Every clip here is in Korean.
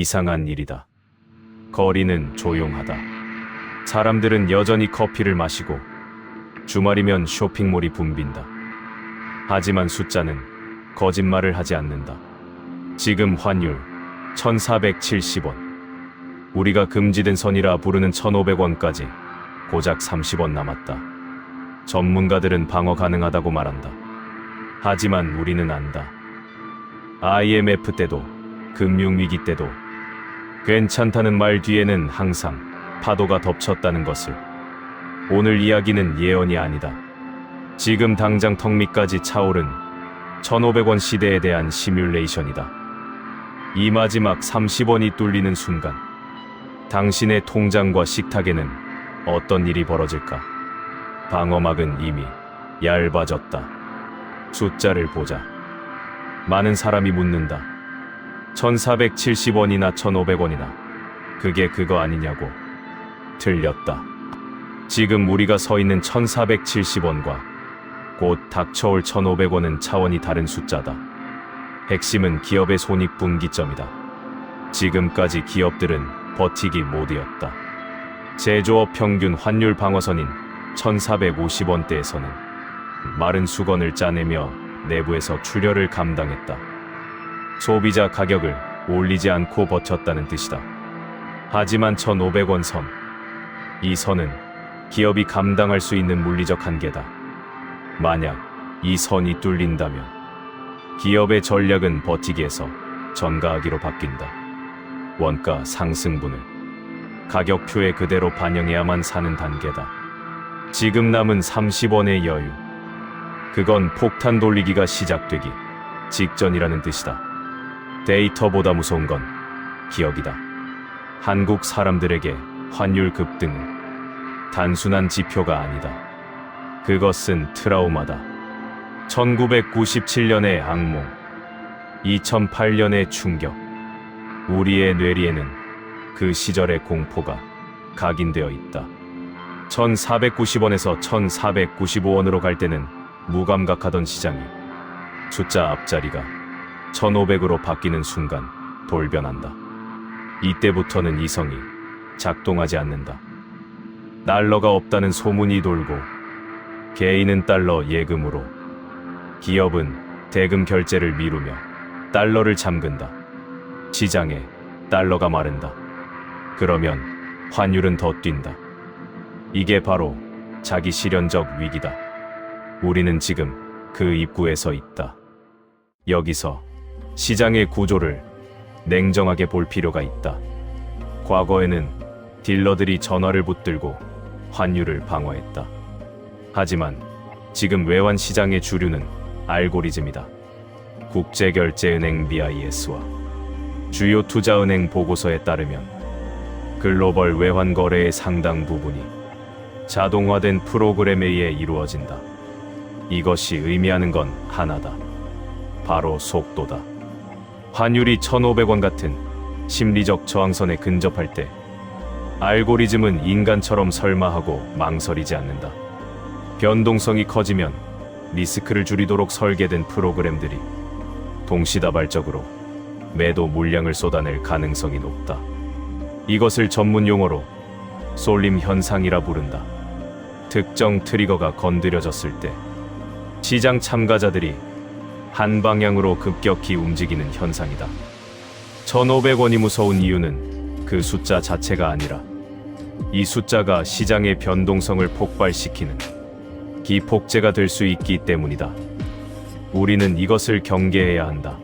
이상한 일이다. 거리는 조용하다. 사람들은 여전히 커피를 마시고 주말이면 쇼핑몰이 붐빈다. 하지만 숫자는 거짓말을 하지 않는다. 지금 환율 1470원. 우리가 금지된 선이라 부르는 1500원까지 고작 30원 남았다. 전문가들은 방어 가능하다고 말한다. 하지만 우리는 안다. IMF 때도 금융위기 때도 괜찮다는 말 뒤에는 항상 파도가 덮쳤다는 것을. 오늘 이야기는 예언이 아니다. 지금 당장 턱 밑까지 차오른 1500원 시대에 대한 시뮬레이션이다. 이 마지막 30원이 뚫리는 순간, 당신의 통장과 식탁에는 어떤 일이 벌어질까? 방어막은 이미 얇아졌다. 숫자를 보자. 많은 사람이 묻는다. 1470원이나 1500원이나 그게 그거 아니냐고. 틀렸다. 지금 우리가 서 있는 1470원과 곧 닥쳐올 1500원은 차원이 다른 숫자다. 핵심은 기업의 손익분기점이다. 지금까지 기업들은 버티기 모드였다. 제조업 평균 환율 방어선인 1450원대에서는 마른 수건을 짜내며 내부에서 출혈을 감당했다. 소비자 가격을 올리지 않고 버텼다는 뜻이다. 하지만 1,500원 선. 이 선은 기업이 감당할 수 있는 물리적 한계다. 만약 이 선이 뚫린다면 기업의 전략은 버티기에서 전가하기로 바뀐다. 원가 상승분을 가격표에 그대로 반영해야만 사는 단계다. 지금 남은 30원의 여유. 그건 폭탄 돌리기가 시작되기 직전이라는 뜻이다. 데이터보다 무서운 건 기억이다. 한국 사람들에게 환율 급등은 단순한 지표가 아니다. 그것은 트라우마다. 1997년의 악몽, 2008년의 충격, 우리의 뇌리에는 그 시절의 공포가 각인되어 있다. 1490원에서 1495원으로 갈 때는 무감각하던 시장이 숫자 앞자리가 1500으로 바뀌는 순간 돌변한다. 이때부터는 이성이 작동하지 않는다. 달러가 없다는 소문이 돌고 개인은 달러 예금으로 기업은 대금 결제를 미루며 달러를 잠근다. 시장에 달러가 마른다. 그러면 환율은 더 뛴다. 이게 바로 자기 실현적 위기다. 우리는 지금 그 입구에 서 있다. 여기서 시장의 구조를 냉정하게 볼 필요가 있다. 과거에는 딜러들이 전화를 붙들고 환율을 방어했다. 하지만 지금 외환 시장의 주류는 알고리즘이다. 국제결제은행 BIS와 주요 투자은행 보고서에 따르면 글로벌 외환 거래의 상당 부분이 자동화된 프로그램에 의해 이루어진다. 이것이 의미하는 건 하나다. 바로 속도다. 환율이 1,500원 같은 심리적 저항선에 근접할 때 알고리즘은 인간처럼 설마하고 망설이지 않는다. 변동성이 커지면 리스크를 줄이도록 설계된 프로그램들이 동시다발적으로 매도 물량을 쏟아낼 가능성이 높다. 이것을 전문 용어로 쏠림 현상이라 부른다. 특정 트리거가 건드려졌을 때 시장 참가자들이 한 방향으로 급격히 움직이는 현상이다. 1,500원이 무서운 이유는 그 숫자 자체가 아니라 이 숫자가 시장의 변동성을 폭발시키는 기폭제가 될 수 있기 때문이다. 우리는 이것을 경계해야 한다.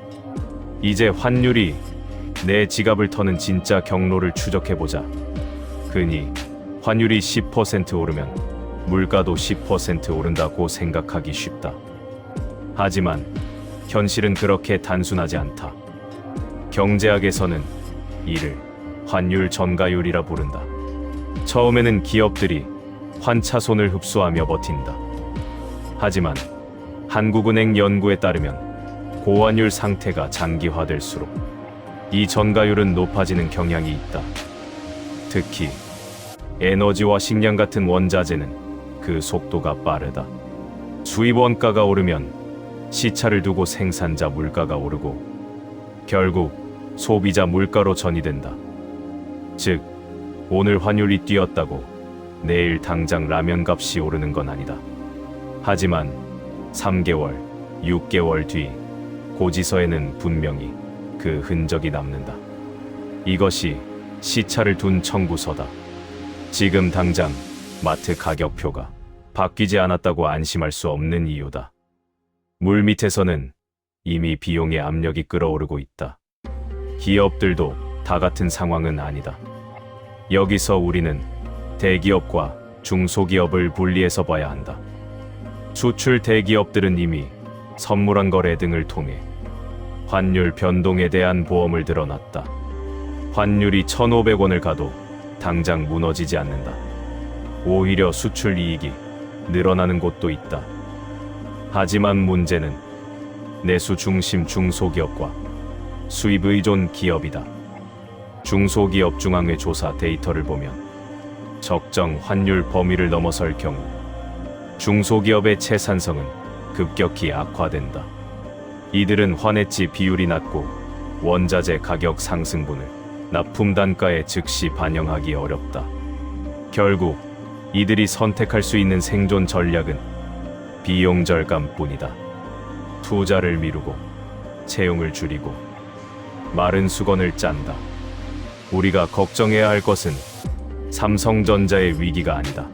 이제 환율이 내 지갑을 터는 진짜 경로를 추적해보자. 흔히 환율이 10% 오르면 물가도 10% 오른다고 생각하기 쉽다. 하지만 현실은 그렇게 단순하지 않다. 경제학에서는 이를 환율 전가율이라 부른다. 처음에는 기업들이 환차손을 흡수하며 버틴다. 하지만 한국은행 연구에 따르면 고환율 상태가 장기화될수록 이 전가율은 높아지는 경향이 있다. 특히 에너지와 식량 같은 원자재는 그 속도가 빠르다. 수입 원가가 오르면 시차를 두고 생산자 물가가 오르고 결국 소비자 물가로 전이된다. 즉, 오늘 환율이 뛰었다고 내일 당장 라면 값이 오르는 건 아니다. 하지만 3개월, 6개월 뒤 고지서에는 분명히 그 흔적이 남는다. 이것이 시차를 둔 청구서다. 지금 당장 마트 가격표가 바뀌지 않았다고 안심할 수 없는 이유다. 물 밑에서는 이미 비용의 압력이 끌어오르고 있다. 기업들도 다 같은 상황은 아니다. 여기서 우리는 대기업과 중소기업을 분리해서 봐야 한다. 수출 대기업들은 이미 선물한 거래 등을 통해 환율 변동에 대한 보험을 들어놨다. 환율이 1,500원을 가도 당장 무너지지 않는다. 오히려 수출 이익이 늘어나는 곳도 있다. 하지만 문제는 내수 중심 중소기업과 수입 의존 기업이다. 중소기업 중앙회 조사 데이터를 보면 적정 환율 범위를 넘어설 경우 중소기업의 채산성은 급격히 악화된다. 이들은 환해지 비율이 낮고 원자재 가격 상승분을 납품 단가에 즉시 반영하기 어렵다. 결국 이들이 선택할 수 있는 생존 전략은 비용 절감뿐이다. 투자를 미루고 채용을 줄이고 마른 수건을 짠다. 우리가 걱정해야 할 것은 삼성전자의 위기가 아니다.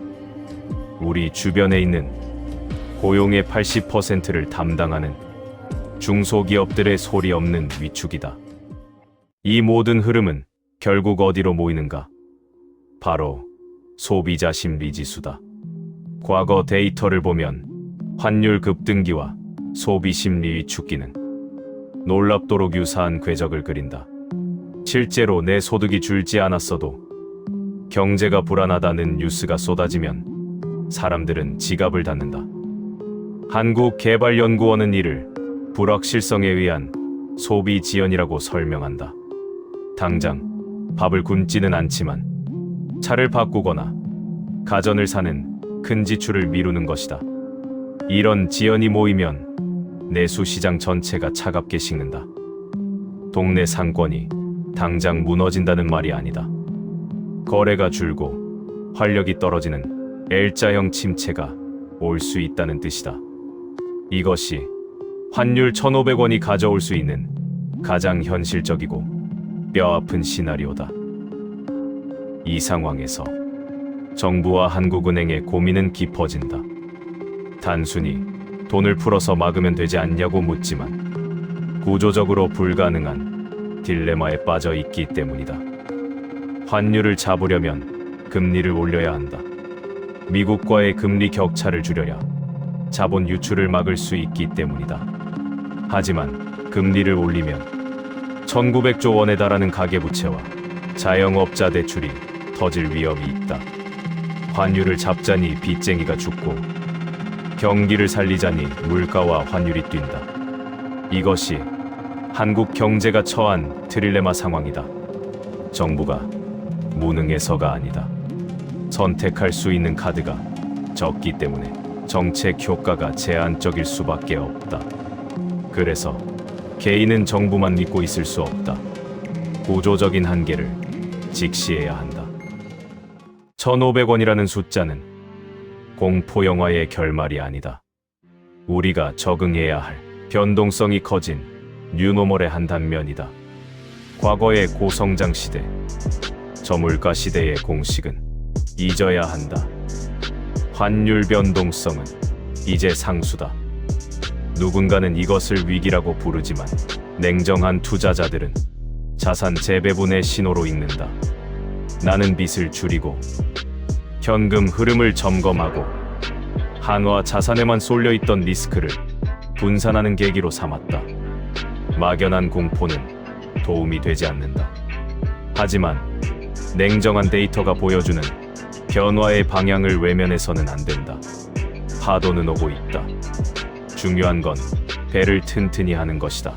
우리 주변에 있는 고용의 80%를 담당하는 중소기업들의 소리 없는 위축이다. 이 모든 흐름은 결국 어디로 모이는가? 바로 소비자 심리 지수다. 과거 데이터를 보면 환율 급등기와 소비 심리 위축기는 놀랍도록 유사한 궤적을 그린다. 실제로 내 소득이 줄지 않았어도 경제가 불안하다는 뉴스가 쏟아지면 사람들은 지갑을 닫는다. 한국개발연구원은 이를 불확실성에 의한 소비 지연이라고 설명한다. 당장 밥을 굶지는 않지만 차를 바꾸거나 가전을 사는 큰 지출을 미루는 것이다. 이런 지연이 모이면 내수 시장 전체가 차갑게 식는다. 동네 상권이 당장 무너진다는 말이 아니다. 거래가 줄고 활력이 떨어지는 L자형 침체가 올 수 있다는 뜻이다. 이것이 환율 1,500원이 가져올 수 있는 가장 현실적이고 뼈아픈 시나리오다. 이 상황에서 정부와 한국은행의 고민은 깊어진다. 단순히 돈을 풀어서 막으면 되지 않냐고 묻지만 구조적으로 불가능한 딜레마에 빠져 있기 때문이다. 환율을 잡으려면 금리를 올려야 한다. 미국과의 금리 격차를 줄여야 자본 유출을 막을 수 있기 때문이다. 하지만 금리를 올리면 1900조 원에 달하는 가계부채와 자영업자 대출이 터질 위험이 있다. 환율을 잡자니 빚쟁이가 죽고 경기를 살리자니 물가와 환율이 뛴다. 이것이 한국 경제가 처한 트릴레마 상황이다. 정부가 무능해서가 아니다. 선택할 수 있는 카드가 적기 때문에 정책 효과가 제한적일 수밖에 없다. 그래서 개인은 정부만 믿고 있을 수 없다. 구조적인 한계를 직시해야 한다. 1,500원이라는 숫자는 공포 영화의 결말이 아니다. 우리가 적응해야 할 변동성이 커진 뉴노멀의 한 단면이다. 과거의 고성장 시대, 저물가 시대의 공식은 잊어야 한다. 환율 변동성은 이제 상수다. 누군가는 이것을 위기라고 부르지만 냉정한 투자자들은 자산 재배분의 신호로 읽는다. 나는 빚을 줄이고 현금 흐름을 점검하고 한화 자산에만 쏠려 있던 리스크를 분산하는 계기로 삼았다. 막연한 공포는 도움이 되지 않는다. 하지만 냉정한 데이터가 보여주는 변화의 방향을 외면해서는 안 된다. 파도는 오고 있다. 중요한 건 배를 튼튼히 하는 것이다.